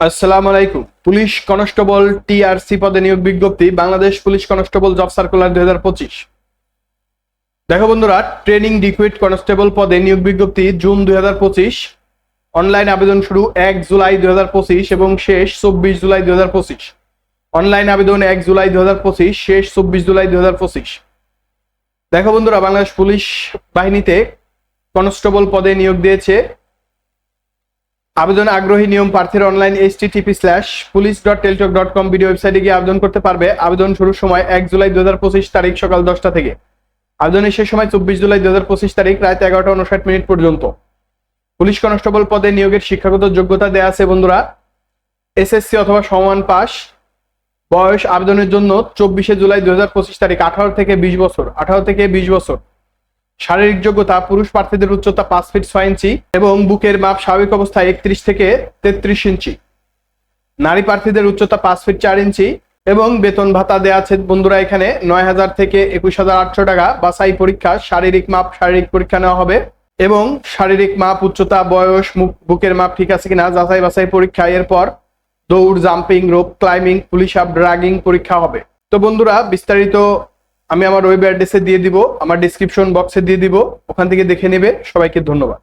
আসসালামু আলাইকুম। Police constable TRC পদে নিয়োগ বিজ্ঞপ্তি, Bangladesh police constable job circular দুই হাজার পঁচিশ। দেখো বন্ধুরা, ট্রেনিং ডিকুইট কনস্টেবল পদে নিয়োগ বিজ্ঞপ্তি জুন দুই হাজার পঁচিশ। অনলাইন আবেদন শুরু এক জুলাই দুই হাজার পঁচিশ এবং শেষ চব্বিশ জুলাই দুই হাজার পঁচিশ। অনলাইন আবেদন এক জুলাই দুই হাজার পঁচিশ, শেষ চব্বিশ জুলাই দুই হাজার পঁচিশ। দেখো বন্ধুরা, বাংলাদেশ পুলিশ বাহিনীতে কনস্টেবল পদে নিয়োগ দিয়েছে আবেদন আগ্রহী নিয়ম প্রার্থীর online HTTP slash police dot Teletalk dot com video ওয়েবসাইটে গিয়ে আবেদন করতে পারবে। আবেদন শুরুর সময় এক জুলাই দু হাজার পঁচিশ তারিখ সকাল দশটা থেকে। আবেদনের শেষ সময় চব্বিশ জুলাই দু হাজার পঁচিশ তারিখ রাত এগারোটা উনষাট মিনিট পর্যন্ত। পুলিশ কনস্টেবল পদে নিয়োগের শিক্ষাগত যোগ্যতা দেয়া আছে বন্ধুরা। এসএসসি অথবা সমান পাস। বয়স আবেদনের জন্য চব্বিশে জুলাই দু হাজার পঁচিশ তারিখ, আঠারো থেকে বিশ বছর, আঠারো থেকে বিশ বছর। শারীরিক যোগ্যতা পুরুষ প্রার্থীদের উচ্চতা পাঁচ ফিট ছয় ইঞ্চি এবং বুকের মাপ স্বাভাবিক অবস্থায় একত্রিশ থেকে তেত্রিশ ইঞ্চি নারী প্রার্থীদের উচ্চতা পাঁচ ফিট চার ইঞ্চি এবং বেতন ভাতা দেওয়া আছে। বন্ধুরা, এখানে নয় হাজার থেকে একুশ হাজার আটশো টাকা বাছাই পরীক্ষা, শারীরিক মাপ, শারীরিক পরীক্ষা নেওয়া হবে এবং শারীরিক মাপ, উচ্চতা, বয়স বুকের মাপ ঠিক আছে কিনা যাচাই বাছাই পরীক্ষা। এরপর দৌড়, জাম্পিং, রোপ ক্লাইম্বিং, পুলিশ আপ, ড্রাগিং পরীক্ষা হবে। তো বন্ধুরা, বিস্তারিত আমি আমার ওয়েব অ্যাড্রেসে দিয়ে দিব, আমার ডিসক্রিপশন বক্সে দিয়ে দিব, ওখান থেকে দেখে নেবে, সবাইকে ধন্যবাদ।